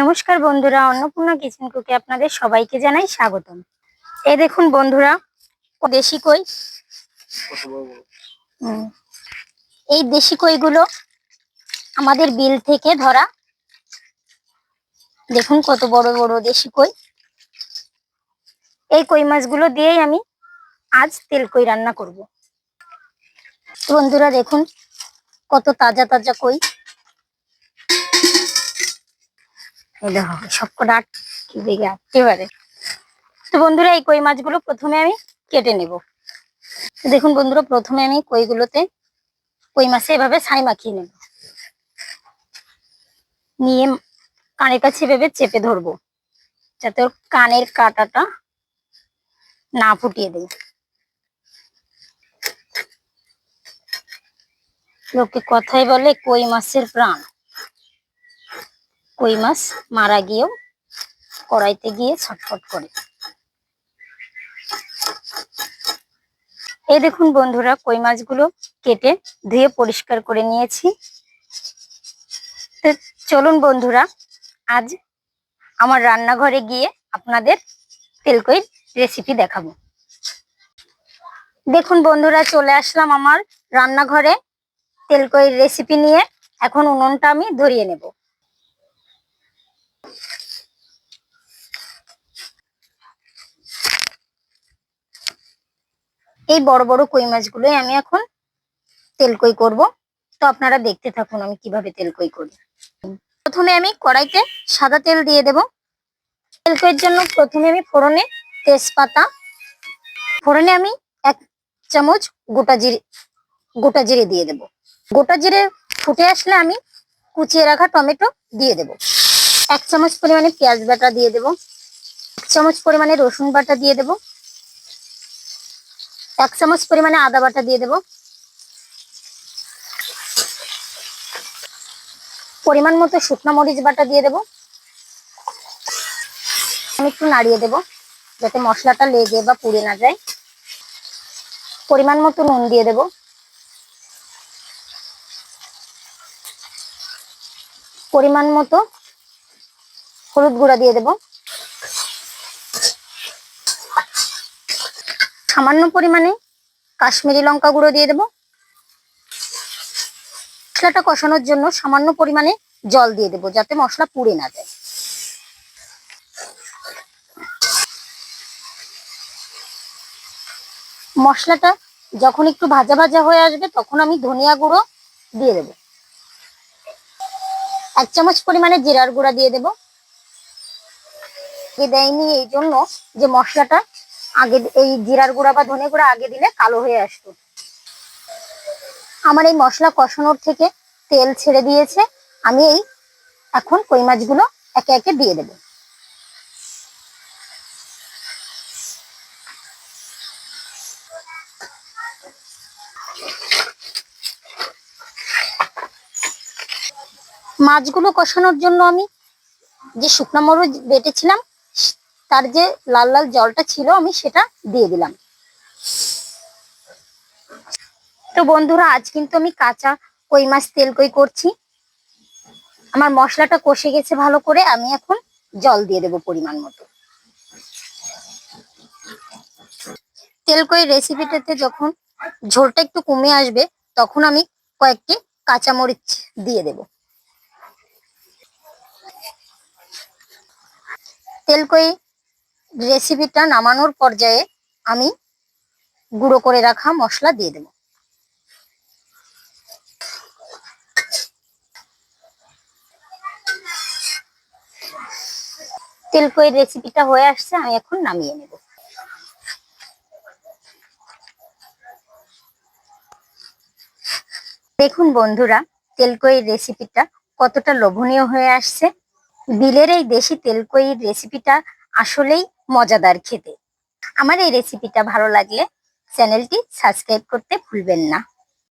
নমস্কার বন্ধুরা, অন্নপূর্ণা কিচেন কুকে আপনাদের সবাইকে জানাই স্বাগতম। এই দেখুন বন্ধুরা, দেশি কই। এই দেশি কইগুলো আমাদের বিল থেকে ধরা। দেখুন কত বড় বড় দেশি কই। এই কই মাছগুলো দিয়েই আমি আজ তেল কই রান্না করব। বন্ধুরা দেখুন কত তাজা তাজা কই। দেখো আট- কি দেখে আটতে পারে। তো বন্ধুরা, এই কই মাছগুলো প্রথমে আমি কেটে নেব। দেখুন বন্ধুরা, প্রথমে আমি কইগুলোতে কই মাছে এভাবে ছাই মাখিয়ে নেব। নিয়ে কানের কাছে এভাবে চেপে ধরবো, যাতে ওর কানের কাটাটা না ফুটিয়ে দেয়। লোকে কথাই বলে, কই মাছের প্রাণ? কই মাছ মারা গিয়েও কড়াইতে গিয়ে ছটফট করে। এই দেখুন বন্ধুরা, কই মাছগুলো কেটে ধুয়ে পরিষ্কার করে নিয়েছি। তো চলুন বন্ধুরা, আজ আমার রান্নাঘরে গিয়ে আপনাদের তেলকইর রেসিপি দেখাবো। দেখুন বন্ধুরা, চলে আসলাম আমার রান্নাঘরে তেলকইর রেসিপি নিয়ে। এখন উনুনটা আমি ধরিয়ে নেব। এই বড় বড় কই মাছগুলোই আমি এখন তেলকই করব। তো আপনারা দেখতে থাকুন আমি কীভাবে তেলকই করি। প্রথমে আমি কড়াইতে সাদা তেল দিয়ে দেব। তেলকইয়ের জন্য প্রথমে আমি ফোড়নে তেজপাতা। ফোড়নে আমি এক চামচ গোটা জিরে গোটা জিরে দিয়ে দেব। গোটা জিরে ফুটে আসলে আমি কুচিয়ে রাখা টমেটো দিয়ে দেব। এক চামচ পরিমাণে পেঁয়াজ বাটা দিয়ে দেব। এক চামচ পরিমাণে রসুন বাটা দিয়ে দেব। এক চামচ পরিমাণে আদা বাটা দিয়ে দেব। পরিমাণ মতো শুকনো মরিচ বাটা দিয়ে দেব। আমি একটু নাড়িয়ে দেব, যাতে মশলাটা লেগে বা পুড়ে না যায়। পরিমাণ মতো নুন দিয়ে দেব। পরিমাণ মতো হলুদ গুঁড়া দিয়ে দেব। সামান্য পরিমাণে কাশ্মীরি লঙ্কা গুঁড়ো দিয়ে দেব। মশলাটা কষানোর জন্য সামান্য পরিমাণে জল দিয়ে দেব যাতে মশলা পুড়ে না যায়। মশলাটা যখন একটু ভাজা ভাজা হয়ে আসবে তখন আমি ধনিয়া গুঁড়ো দিয়ে দেব। এক চামচ পরিমাণে জিরার গুঁড়া দিয়ে দেব। দেয়নি এই জন্য যে মশলাটা আগে এই জিরার গুঁড়া বা ধনে গুঁড়া আগে দিলে কালো হয়ে আসতো। আমার এই মশলা কষানোর থেকে তেল ছেড়ে দিয়েছে। আমি এই এখন কই মাছগুলো একে একে দিয়ে দেব। মাছগুলো কষানোর জন্য আমি যে শুকনো মরিচ বেটেছিলাম তার যে লাল লাল জলটা ছিল, আমি সেটা দিয়ে দিলাম। তো বন্ধুরা, আজ কিন্তু আমি কাঁচা কই মাছ তেল কই করছি। আমার মশলাটা কষে গেছে ভালো করে, আমি এখন জল দিয়ে দেব পরিমাণ মতো। তেল কই রেসিপিটাতে যখন ঝোলটা একটু কমে আসবে, তখন আমি কয়েকটি কাঁচামরিচ দিয়ে দেব। তেলকই রেসিপিটা নামানোর পর্যায়ে আমি গুঁড়ো করে রাখা মশলা দিয়ে দেব। তেলকই রেসিপিটা হয়ে আসছে, আমি এখন নামিয়ে নেব। দেখুন বন্ধুরা তেলকই রেসিপিটা কতটা লোভনীয় হয়ে আসছে। বিলের এই দেশি তেলকই রেসিপিটা আসলেই মজাদার খেতে। আমার এই রেসিপিটা ভালো লাগলে চ্যানেলটি সাবস্ক্রাইব করতে ভুলবেন না।